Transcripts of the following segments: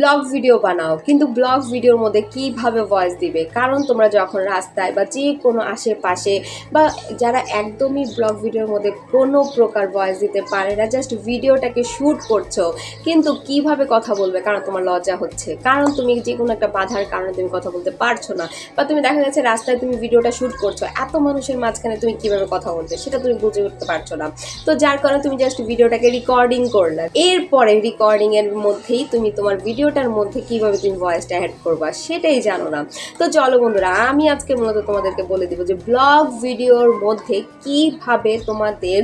Blog video বানাও, কিন্তু blog ভিডিওর মধ্যে কীভাবে ভয়েস দিবে? কারণ তোমরা যখন রাস্তায় বা যে কোনো আশেপাশে বা যারা একদমই ব্লগ ভিডিওর মধ্যে কোনো প্রকার ভয়েস দিতে পারে না জাস্ট ভিডিওটাকে শ্যুট করছ, কিন্তু কীভাবে কথা বলবে কারণ তোমার লজ্জা হচ্ছে? কারণ তুমি যে কোনো একটা বাধার কারণে তুমি কথা বলতে পারছ না, বা তুমি দেখা যাচ্ছে রাস্তায় তুমি ভিডিওটা শ্যুট করছ, এত মানুষের মাঝখানে তুমি কীভাবে কথা বলবে সেটা তুমি বুঝে উঠতে পারছ না। তো যার কারণে তুমি জাস্ট ভিডিওটাকে রেকর্ডিং করলে। এরপরে রেকর্ডিংয়ের মধ্যেই তুমি তোমার ভিডিওটার মধ্যে কীভাবে তুমি ভয়েসটা অ্যাড করবা সেটাই জানো না। তো চলো বন্ধুরা, আমি আজকে মূলত তোমাদেরকে বলে দিব যে ব্লগ ভিডিওর মধ্যে কীভাবে তোমাদের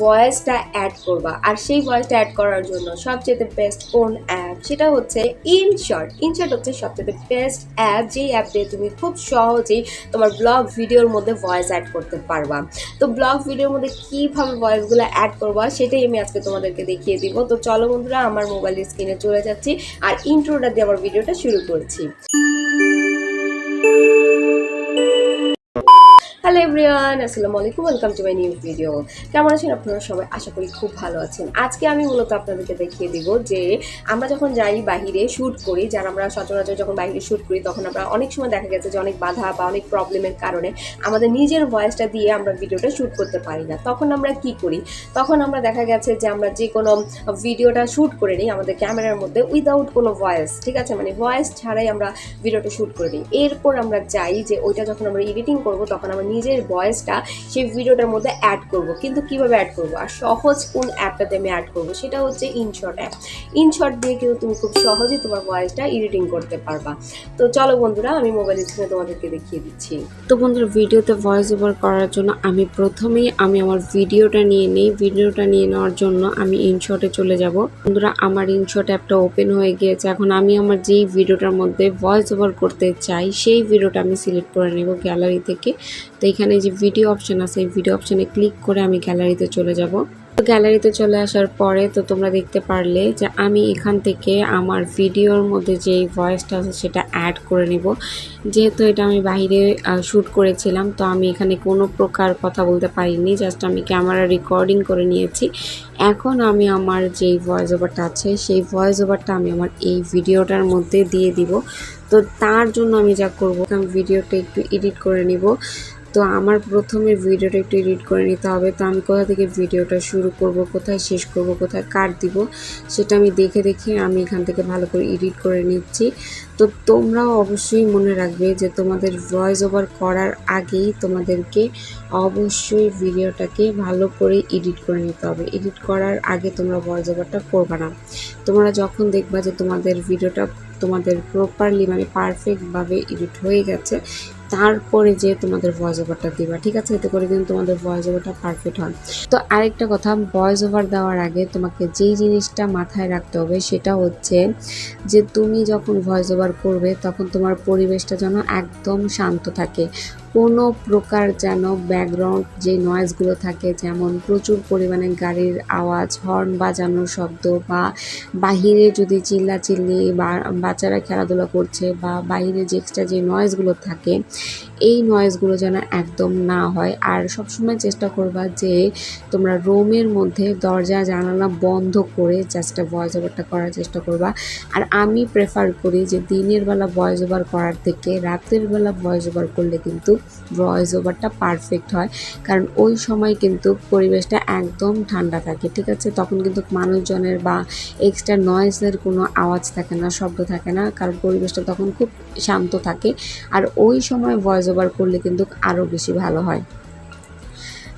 ভয়েসটা অ্যাড করবা। আর সেই ভয়েসটা অ্যাড করার জন্য সবচেয়ে বেস্ট কোন অ্যাপ সেটা হচ্ছে ইনশর্ট ইনশর্ট হচ্ছে সবচেয়ে বেস্ট অ্যাপ যেই অ্যাপ দিয়ে তুমি খুব সহজেই তোমার ব্লগ ভিডিওর মধ্যে ভয়েস অ্যাড করতে পারবা। তো ব্লগ ভিডিওর মধ্যে কীভাবে ভয়েসগুলো অ্যাড করবা, সেটাই আমি আজকে তোমাদেরকে দেখিয়ে দিব। তো চলো বন্ধুরা, আমার মোবাইল স্ক্রিনে চলে যাচ্ছি। আর ইন্ট্রোটা দিয়ে আমার ভিডিওটা শুরু করছি। হ্যালো এভরিওয়ান আসসালামু আলাইকুম welcome to my new video কেমন আছেন আপনারা সবাই? আশা করি খুব ভালো আছেন। আজকে আমি মূলত আপনাদেরকে দেখিয়ে দিব যে আমরা যখন যাই বাহিরে শ্যুট করি, যারা আমরা সচরাচর যখন বাইরে শ্যুট করি, তখন আমরা অনেক সময় দেখা গেছে যে অনেক বাধা বা অনেক প্রবলেমের কারণে আমাদের নিজের ভয়েসটা দিয়ে আমরা ভিডিওটা শ্যুট করতে পারি না। তখন আমরা কি করি? তখন আমরা দেখা গেছে যে আমরা যে কোনো ভিডিওটা শ্যুট করে নিই আমাদের ক্যামেরার মধ্যে উইদাউট কোনো ভয়েস ঠিক আছে? মানে ভয়েস ছাড়াই আমরা ভিডিওটা শ্যুট করে নিই। এরপর আমরা চাই যে ওইটা যখন আমরা এডিটিং করব, তখন আমরা নিজের ভয়েসটা সেই ভিডিওটার মধ্যে অ্যাড করব। কিন্তু কীভাবে অ্যাড করব? আর সহজ কোন অ্যাপটাতে আমি অ্যাড করব? সেটা হচ্ছে ইনশর্ট অ্যাপ ইনশর্ট দিয়ে কিন্তু তুমি খুব সহজেই তোমার ভয়েসটা এডিটিং করতে পারবা। তো চলো বন্ধুরা, আমি মোবাইল স্ক্রিনে তোমাদেরকে দেখিয়ে দিচ্ছি। তো বন্ধুরা, ভিডিওতে ভয়েস ওভার করার জন্য আমি প্রথমেই আমি আমার ভিডিওটা নিয়ে নিই। ভিডিওটা নিয়ে নেওয়ার জন্য আমি ইনশটে চলে যাব। বন্ধুরা, আমার ইনশট অ্যাপটা ওপেন হয়ে গিয়েছে। এখন আমি আমার যেই ভিডিওটার মধ্যে ভয়েস ওভার করতে চাই, সেই ভিডিওটা আমি সিলেক্ট করে নেব গ্যালারি থেকে। তো এখানে যে ভিডিও অপশান আছে, এই ভিডিও অপশানে ক্লিক করে আমি গ্যালারিতে চলে যাব। তো গ্যালারিতে চলে আসার পরে তো তোমরা দেখতে পারলে যে আমি এখান থেকে আমার ভিডিওর মধ্যে যেই ভয়েসটা আছে সেটা অ্যাড করে নিব। যেহেতু এটা আমি বাইরে শ্যুট করেছিলাম, তো আমি এখানে কোনো প্রকার কথা বলতে পারিনি জাস্ট আমি ক্যামেরা রেকর্ডিং করে নিয়েছি। এখন আমি আমার যেই ভয়েস ওভারটা আছে, সেই ভয়েস ওভারটা আমি আমার এই ভিডিওটার মধ্যে দিয়ে দিব। তো তার জন্য আমি যা করব আমি ভিডিওটা একটু এডিট করে নিব। তো আমার প্রথমে ভিডিওটা একটু এডিট করে নিতে হবে। তো আমি কোথা থেকে ভিডিওটা শুরু করব, কোথায় শেষ করব, কোথায় কাট দিব, সেটা আমি দেখে দেখে আমি এখান থেকে ভালো করে এডিট করে নিচ্ছি। তো তোমরাও অবশ্যই মনে রাখবে যে তোমাদের ভয়েস ওভার করার আগেই তোমাদেরকে অবশ্যই ভিডিওটাকে ভালো করে এডিট করে নিতে হবে। এডিট করার আগে তোমরা ভয়েস ওভারটা করবে না। তোমরা যখন দেখবা যে তোমাদের ভিডিওটা তোমাদের প্রপারলি মানে পারফেক্টভাবে এডিট হয়ে গেছে তারপরে যে তোমাদের ভয়েস ওভারটা দিবা, ঠিক আছে? এতে করে কিন্তু তোমাদের ভয়েস ওভারটা পারফেক্ট হয়। তো আরেকটা কথা ভয়েস ওভার দেওয়ার আগে তোমাকে যেই জিনিসটা মাথায় রাখতে হবে সেটা হচ্ছে যে, তুমি যখন ভয়েস ওভার করবে তখন তোমার পরিবেশটা যেন একদম শান্ত থাকে। কোনো প্রকার যেন ব্যাকগ্রাউন্ড যে নয়েজগুলো থাকে, যেমন প্রচুর পরিমাণে গাড়ির আওয়াজ হর্ন বাজানোর শব্দ বা বাহিরে যদি চিল্লাচিল্লি বা বাচ্চারা খেলাধুলা করছে বা বাইরে যে এক্সট্রা যে নয়েজগুলো থাকে, এই নয়েজগুলো যেন একদম না হয়। আর সবসময় চেষ্টা করবা যে তোমরা রুমের মধ্যে দরজা, জানালা বন্ধ করে জাস্ট ভয়েস ওভারটা করার চেষ্টা করবা। আর আমি প্রেফার করি যে দিনের বেলা ভয়েস ওভার করার থেকে রাতের বেলা ভয়েস ওভার করলে কিন্তু ভয়েস ওভারটা পারফেক্ট হয়। কারণ ওই সময় কিন্তু পরিবেশটা একদম ঠান্ডা থাকে, ঠিক আছে? তখন কিন্তু মানুষজনের বা এক্সট্রা নয়েজের কোনো আওয়াজ থাকে না, শব্দ থাকে না। কারণ পরিবেশটা তখন খুব শান্ত থাকে। আর ওই সময় ভয়েস ওভার করলে কিন্তু আরও বেশি ভালো হয়।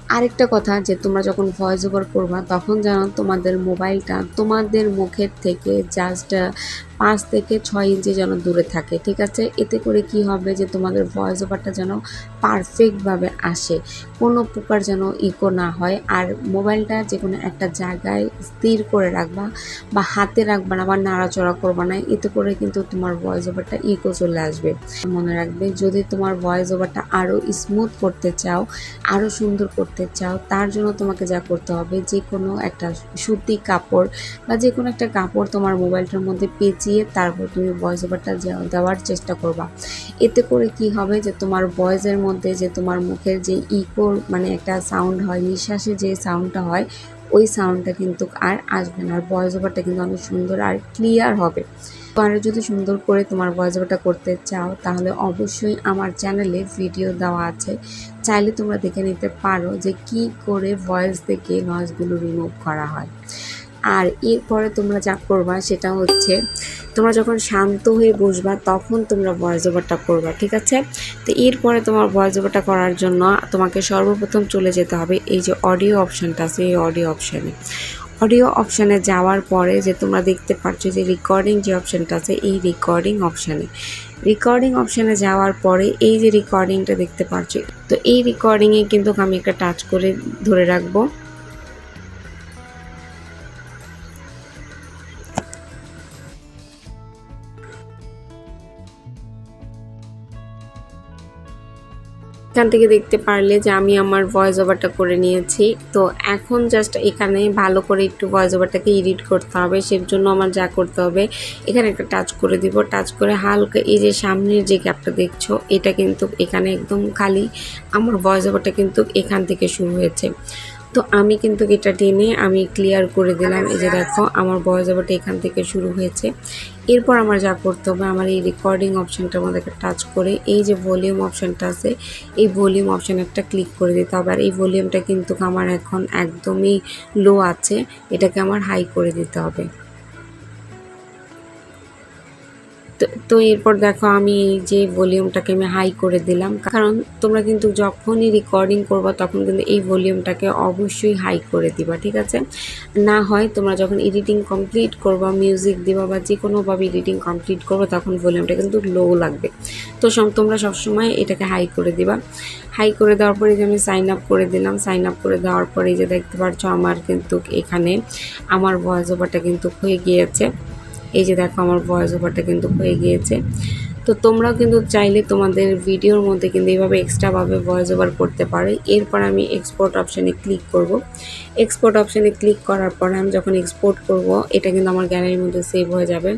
আরেকটা কথা, যে তোমরা যখন ভয়েস ওভার করবা, তখন যেন তোমাদের মোবাইলটা তোমাদের মুখের থেকে জাস্ট পাঁচ থেকে ছয় ইঞ্চি যেন দূরে থাকে, ঠিক আছে? এতে করে কি হবে যে তোমাদের ভয়েস ওভারটা যেন পারফেক্টভাবে আসে, কোনো প্রকার যেন ইকো না হয়। আর মোবাইলটা যে কোনো একটা জায়গায় স্থির করে রাখবা বা হাতে রাখবা না বা নাড়াচড়া করবা না, এতে করে কিন্তু তোমার ভয়েস ওভারটা ইকো চলে আসবে। মনে রাখবে, যদি তোমার ভয়েস ওভারটা আরও স্মুথ করতে চাও আরও সুন্দর করতে চাও, তার জন্য তোমাকে যা করতে হবে, যে কোনো একটা সুতি কাপড় বা যে কোনো একটা কাপড় তোমার মোবাইলটার মধ্যে পেঁচিয়ে তারপর তুমি ভয়েস ওভারটা দেওয়ার চেষ্টা করবা। এতে করে কি হবে যে তোমার ভয়েসের মধ্যে যে তোমার মুখের যে ইকোর মানে একটা সাউন্ড হয় নিঃশ্বাসে যে সাউন্ডটা হয়, ওই সাউন্ডটা কিন্তু আর আসবে না। আর ভয়েস ওভারটা কিন্তু অনেক সুন্দর আর ক্লিয়ার হবে। তো আরও যদি সুন্দর করে তোমার ভয়েস ওভারটা করতে চাও, তাহলে অবশ্যই আমার চ্যানেলে ভিডিও দেওয়া আছে। চাইলে তোমরা দেখে নিতে পারো যে কি করে ভয়েস থেকে নয়েজগুলো রিমুভ করা হয়। আর এরপরে তোমরা যা করবা সেটা হচ্ছে তোমরা যখন শান্ত হয়ে বসবা তখন তোমরা ভয়েস ওভারটা করবা, ঠিক আছে? তো এরপরে তোমার ভয়েস ওভারটা করার জন্য তোমাকে সর্বপ্রথম চলে যেতে হবে এই যে অডিও অপশানটা আছে, এই অডিও অপশানে অডিও অপশানে যাওয়ার পরে যে তোমরা দেখতে পাচ্ছ যে রেকর্ডিং যে অপশানটা আছে, এই রেকর্ডিং অপশানে রেকর্ডিং অপশানে যাওয়ার পরে এই যে রেকর্ডিংটা দেখতে পাচ্ছ, তো এই রেকর্ডিংয়ে কিন্তু আমি একটা টাচ করে ধরে রাখব। এখান থেকে দেখতে পারলে যে আমি আমার ভয়েস ওভারটা করে নিয়েছি। তো এখন জাস্ট এখানে ভালো করে একটু ভয়েস ওভারটাকে এডিট করতে হবে। সেই জন্য আমার যা করতে হবে, এখানে একটা টাচ করে দিব। টাচ করে হালকা এই যে সামনের যে গ্যাপটা দেখছ, এটা কিন্তু এখানে একদম খালি আমার ভয়েস ওভারটা কিন্তু এখান থেকে শুরু হয়েছে। তো আমি কিন্তু এটা টেনে আমি ক্লিয়ার করে দিলাম, এই যে দেখো আমার বয়স ওভারটা এখান থেকে শুরু হয়েছে। এরপর আমার যা করতে হবে, আমার এই রেকর্ডিং অপশানটার আমাদেরকে টাচ করে, এই যে ভলিউম অপশানটা আছে, এই ভলিউম অপশান একটা ক্লিক করে দিতে হবে। আর এই ভলিউমটা কিন্তু আমার এখন একদমই লো আছে, এটাকে আমার হাই করে দিতে হবে। তো এরপর দেখো আমি এই যে ভলিউমটাকে আমি হাই করে দিলাম। কারণ তোমরা কিন্তু যখনই রেকর্ডিং করবা তখন কিন্তু এই ভলিউমটাকে অবশ্যই হাই করে দিবা, ঠিক আছে? না হয় তোমরা যখন এডিটিং কমপ্লিট করবা মিউজিক দিবা বা যে কোনোভাবে এডিটিং কমপ্লিট করবে তখন ভলিউমটা কিন্তু লো লাগবে। তো তোমরা সবসময় এটাকে হাই করে দিবা। হাই করে দেওয়ার পরে যে আমি সাইন আপ করে দিলাম সাইন আপ করে দেওয়ার পরে যে দেখতে পাচ্ছ আমার কিন্তু এখানে আমার ভয়েস ওভারটা কিন্তু হয়ে গিয়েছে। এই যে দেখো আমার ভয়েস ওভারটা কিন্তু হয়ে গিয়েছে। তো তোমরাও কিন্তু চাইলে তোমাদের ভিডিওর মধ্যে কিন্তু এইভাবে এক্সট্রাভাবে ভয়েস ওভার করতে পারো। এরপর আমি এক্সপোর্ট অপশানে ক্লিক করব। এক্সপোর্ট অপশানে ক্লিক করার পরে আমি যখন এক্সপোর্ট করব, এটা কিন্তু আমার গ্যালারির মধ্যে সেভ হয়ে যাবে।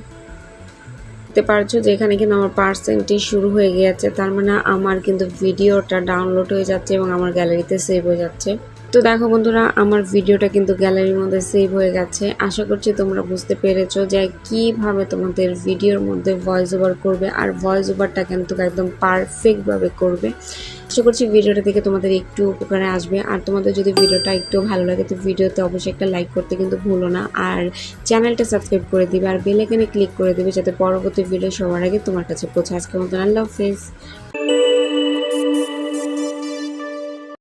দেখতে পারছ যে এখানে কিন্তু আমার পার্সেন্টেজ শুরু হয়ে গিয়েছে, তার মানে আমার কিন্তু ভিডিওটা ডাউনলোড হয়ে যাচ্ছে এবং আমার গ্যালারিতে সেভ হয়ে যাচ্ছে। তো দেখো বন্ধুরা, আমার ভিডিওটা কিন্তু গ্যালারির মধ্যে সেভ হয়ে গেছে। আশা করছি তোমরা বুঝতে পেরেছ যে কীভাবে তোমাদের ভিডিওর মধ্যে ভয়েস ওভার করবে আর ভয়েস ওভারটা কিন্তু একদম পারফেক্টভাবে করবে। আশা করছি ভিডিওটা থেকে তোমাদের একটু উপকারে আসবে। আর তোমাদের যদি ভিডিওটা একটু ভালো লাগে, তো ভিডিওতে অবশ্যই একটা লাইক করতে কিন্তু ভুলো না। আর চ্যানেলটা সাবস্ক্রাইব করে দিবে আর বেল আইকনে ক্লিক করে দিবে যাতে পরবর্তী ভিডিও সবার আগে তোমার কাছে পৌঁছে। আজকের মতন আল্লাহ হাফেজ।